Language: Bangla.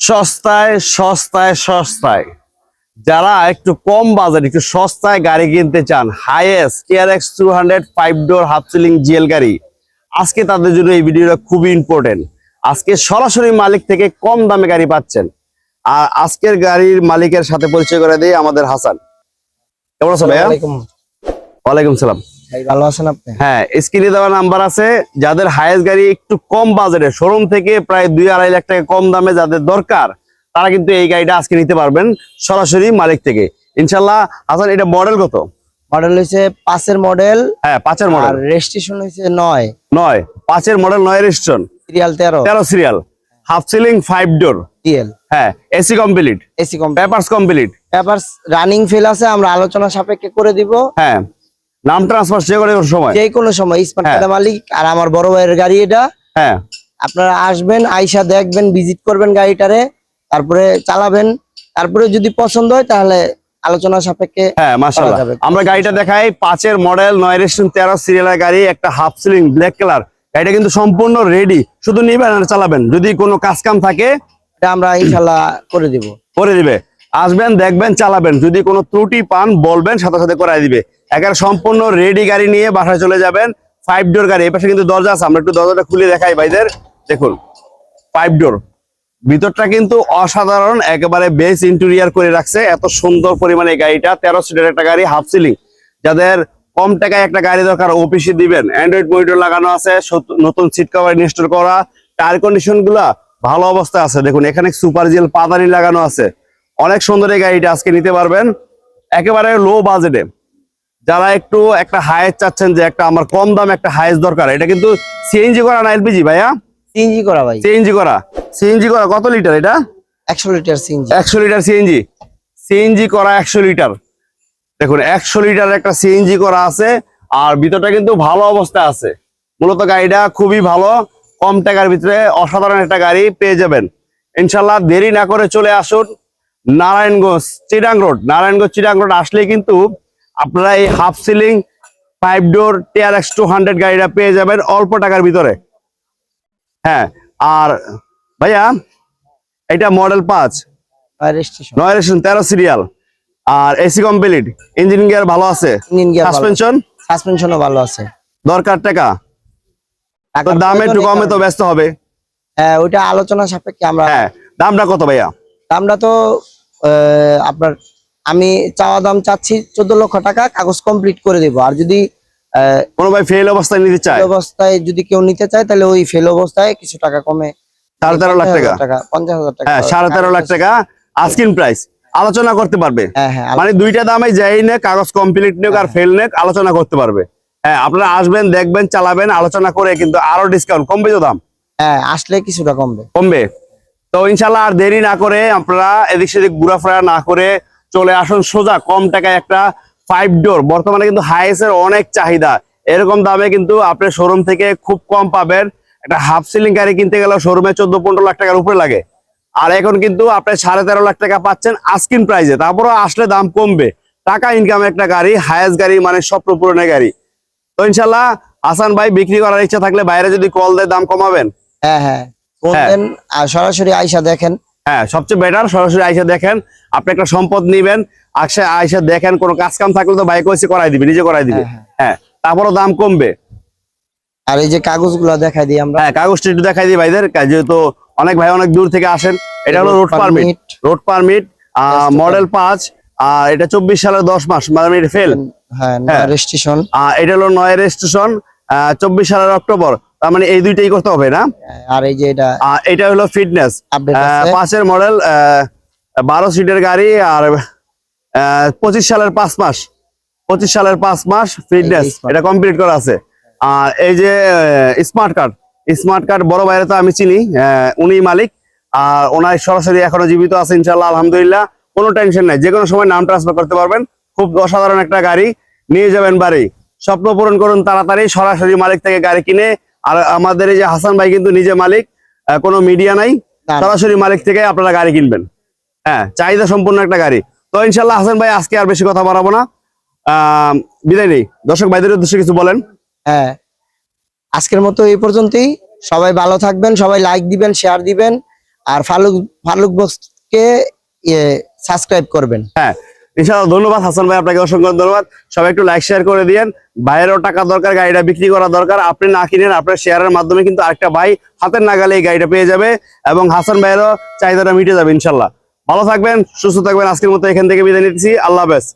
সস্তায় সস্তায় সস্তায়। যারা একটু কম বাজার একটু সস্তায় গাড়ি কিনতে চান highest TRX two hundred five door half ceiling GL গাড়ি আজকে তাদের জন্য এই ভিডিওটা খুবই ইম্পর্টেন্ট আজকে সরাসরি মালিক থেকে কম দামে গাড়ি পাচ্ছেন। আর আজকের গাড়ির মালিকের সাথে পরিচয় করে দিই আমাদের হাসান। কেমন আছো ভাইয়া? ওয়ালাইকুম সালাম। ভালো আছেন আপনি? হ্যাঁ স্ক্রিনে দেওয়া নাম্বার আছে। যাদের হায়েস্ট গাড়ি একটু কম বাজেটে শোরুম থেকে প্রায় দুই আড়াই লাখ টাকা কম দামে যাদের দরকার তারা কিন্তু এই গাড়িটা আজকে নিতে পারবেন সরাসরি মালিক থেকে। ইনশাল্লাহ হাসান এটা মডেল কত? মডেল হয়েছে পাঁচের মডেল হ্যাঁ পাঁচের মডেল। রেজিস্ট্রেশন হয়েছে নয়। নয় পাঁচের মডেল নয় রেজিস্ট্রেশন সিরিয়াল তেরো। তেরো serial half ceiling five door TL হ্যাঁ AC complete AC papers complete running file আছে আমরা আলোচনা সাপেক্ষে করে দিব। হ্যাঁ। নাম ট্রান্সফার যে করে ওর সময়। যে কোনো সময় স্মার্ট হ্যাঁ। কার্ডের মালিক আর আমার বড় ভাইয়ের গাড়ি এটা। হ্যাঁ। আপনারা আসবেন আইসা দেখবেন ভিজিট করবেন গাড়িটারে তারপরে চালাবেন। তারপরে যদি পছন্দ হয় তাহলে আলোচনা সাপেক্ষে হ্যাঁ মাশাআল্লাহ। আমরা গাড়িটা দেখাই পাঁচের মডেল নয় রেজিস্ট্রেশন তেরো সিরিয়ালের গাড়ি একটা হাফ সিলিং ব্ল্যাক কালার গাড়িটা কিন্তু সম্পূর্ণ রেডি শুধু নিবেন আর চালাবেন। যদি কোনো কাজ কাম থাকে এটা আমরা ইনশাল্লাহ করে দিব। করে দিবে। আসবেন, দেখবেন, চালাবেন। যদি কোনো ত্রুটি পান, বলবেন, সাথে সাথে করাই দিবে। একের সম্পূর্ণ রেডি গাড়ি নিয়ে বাসায় চলে যাবেন। ফাইভ ডোর গাড়ি। এই পাশে কিন্তু দরজা আছে। আমরা একটু দরজাটা খুলে দেখাই ভাইদের। দেখুন ফাইভ ডোর ভিতরটা কিন্তু অসাধারণ, একেবারে বেস ইন্টেরিয়ার করে রাখছে। এত সুন্দর পরিমাণে গাড়িটা, তেরো সিটের একটা গাড়ি হাফ সিলিং যাদের কম টাকায় একটা গাড়ি দরকার ওপিসি দিবেন। অ্যান্ড্রয়েড মনিটর লাগানো আছে নতুন সিট কভার ইনস্টল করা। টায়ার কন্ডিশনগুলা ভালো অবস্থায় আছে। দেখুন, এখানে সুপার জেল পাদানি লাগানো আছে। অনেক সুন্দর এই গাড়িটা আজকে নিতে পারবেন। একেবারে লো বাজেটে যারা একটু একটা হায়েস্ট চাচ্ছেন যে একটা আমার কম দাম একটা হায়েস্ট দরকার এটা কিন্তু সিএনজি করা না এলপিজি ভাইয়া? সিএনজি করা ভাই। সিএনজি করা। সিএনজি করা কত লিটার এটা? একশো লিটার সিএনজি একশো লিটার সিএনজি সিএনজি করা একশো লিটার দেখুন একশো লিটার একটা সিএনজি করা আছে আর ভিতরটা কিন্তু ভালো অবস্থা আছে। মূলত গাড়িটা খুবই ভালো কম টাকার ভিতরে অসাধারণ একটা গাড়ি পেয়ে যাবেন। ইনশাল্লাহ দেরি না করে চলে আসুন। নারায়ণগঞ্জ চিরাং রোড। নারায়ণগঞ্জ চিরাং রোড আসলে কিন্তু আপনারা এই half ceiling five door TR X two hundred গাড়িটা পেয়ে যাবেন অল্প টাকার ভিতরে। হ্যাঁ আর ভাইয়া এটা মডেল পাঁচ। নয় রেশন তেরো সিরিয়াল আর এসি কমপ্লিট ইঞ্জিন গিয়ার ভালো আছে? সাসপেনশন সাসপেনশনও ভালো। আছে। দরকার টাকা? দাম একটু কমে তো ব্যস্ত হবে। হ্যাঁ ওইটা আলোচনা সাপেক্ষে আমরা হ্যাঁ দামটা কত ভাইয়া? দামটা তো আপনার আমি চাওয়া দাম চাচ্ছি চোদ্দ লক্ষ টাকা কাগজ কমপ্লিট করে দেবো। আর যদি আহ, কোনো ভাই ফেল অবস্থায় নিতে চায়? অবস্থায় যদি কেউ নিতে চায় তাহলে ওই ফেল অবস্থায় কিছু টাকা কমে। সাড়ে তেরো লাখ টাকা? পঞ্চাশ হাজার টাকা হ্যাঁ সাড়ে তেরো লাখ টাকা আস্কিন প্রাইস আলোচনা করতে পারবে। হ্যাঁ হ্যাঁ মানে দুইটা দামে যাই কাগজ কমপ্লিট নেক আর ফেল নেক আলোচনা করতে পারবে। হ্যাঁ আপনারা আসবেন দেখবেন চালাবেন আলোচনা করে কিন্তু আরও ডিসকাউন্ট কমবে তো দাম? হ্যাঁ আসলে কিছুটা কমবে। কমবে? তো ইনশাল্লাহ আর দেরি না করে আপনারা এদিক সেদিক ঘোরাফেরা না করে চলে আসুন সোজা কম টাকায় একটা ফাইভ ডোর বর্তমানে কিন্তু হাইসের অনেক চাহিদা। এরকম দামে কিন্তু আপনি শোরুম থেকে খুব কম পাবেন। একটা হাফ সিলিং গাড়ি কিনতে গেলে শোরুমে চোদ্দ পনেরো লাখ টাকার উপরে লাগে। আর এখন কিন্তু আপনি সাড়ে তেরো লাখ টাকা পাচ্ছেন আস্কিন প্রাইজে তারপরে আসলে দাম কমবে। টাকা ইনকাম একটা গাড়ি হায়েস্ট গাড়ি মানে স্বপ্ন পূরণের গাড়ি। তো ইনশাল্লাহ হাসান ভাই বিক্রি করার ইচ্ছা থাকলে বাইরে যদি কল দেয় দাম কমাবেন। হ্যাঁ হ্যাঁ। বলতেন আর সরাসরি আইসা দেখেন। হ্যাঁ সবচেয়ে বেটার সরাসরি আইসা দেখেন। আপনি একটা সম্পদ নিবেন আসে আইসা দেখেন কোনো কাজ কাম থাকলে তো বাইক ওইসে করাই দিবে নিজে করাই দিবে। হ্যাঁ, হ্যাঁ। তারপরও দাম কমবে। আর এই যে কাগজগুলো দেখাই দিই আমরা। হ্যাঁ কাগজটা একটু দেখাই দিই ভাইদের যেহেতু অনেক ভাই অনেক দূর থেকে আসেন এটা হলো road permit road permit model পাঁচ আর এটা চব্বিশ সালের দশ মাস মানে ফেল হ্যাঁ হ্যাঁ। রেজিস্ট্রেশন এটা হলো নয় রেজিস্ট্রেশন চব্বিশ সালের অক্টোবর। তার মানে এই দুইটাই করতে হবে না? আর এই যে এটা এটা হলো ফিটনেস পাঁচের মডেল বারো সিটের গাড়ি আর পঁচিশ সালের পাঁচ মাস। পঁচিশ সালের পাঁচ মাস ফিটনেস এটা কমপ্লিট করা আছে। আর এই যে স্মার্ট কার্ড স্মার্ট কার্ড বড় বাইরে তো আমি চিনি উনি মালিক। আর ওনার সরাসরি এখনও জীবিত আছে ইনশাল্লাহ আলহামদুলিল্লাহ। কোনো টেনশন নাই। যে কোনো সময় নাম ট্রান্সফার করতে পারবেন। খুব অসাধারণ একটা গাড়ি। নিয়ে যাবেন বাড়ি। স্বপ্ন পূরণ করুন তাড়াতাড়ি সরাসরি মালিক থেকে গাড়ি কিনে। আর আমাদের এই যে হাসান ভাই কিন্তু নিজে মালিক কোনো মিডিয়া নাই সরাসরি মালিক থেকে আপনারা গাড়ি কিনবেন। হ্যাঁ চাহিদা সম্পূর্ণ একটা গাড়ি। তো ইনশাল্লাহ হাসান ভাই আজকে আর বেশি কথা বাড়াবো না। বিদায় নেই। দর্শক ভাইদের উদ্দেশ্যে কিছু বলেন। হ্যাঁ আজকের মতো এই পর্যন্তই। সবাই ভালো থাকবেন সবাই লাইক দিবেন শেয়ার দিবেন। আর ফালুক ফালুক বক্সকে সাবস্ক্রাইব করবেন। হ্যাঁ ইনশাআল্লাহ ধন্যবাদ। হাসান ভাই, আপনাকে অসংখ্য ধন্যবাদ। সবাই একটু লাইক শেয়ার করে দিয়েন। ভাইয়েরও টাকা দরকার, গাড়িটা বিক্রি করা দরকার। আপনি না কিনেন, আপনার শেয়ারের মাধ্যমে কিন্তু আরেকটা ভাই হাতের নাগালে এই গাড়িটা পেয়ে যাবে এবং হাসান ভাইয়েরও চাহিদাটা মিটে যাবে ইনশাল্লাহ ভালো থাকবেন, সুস্থ থাকবেন। আজকের মতো এখান থেকে বিদায় নিচ্ছি আল্লাহ হাফেজ।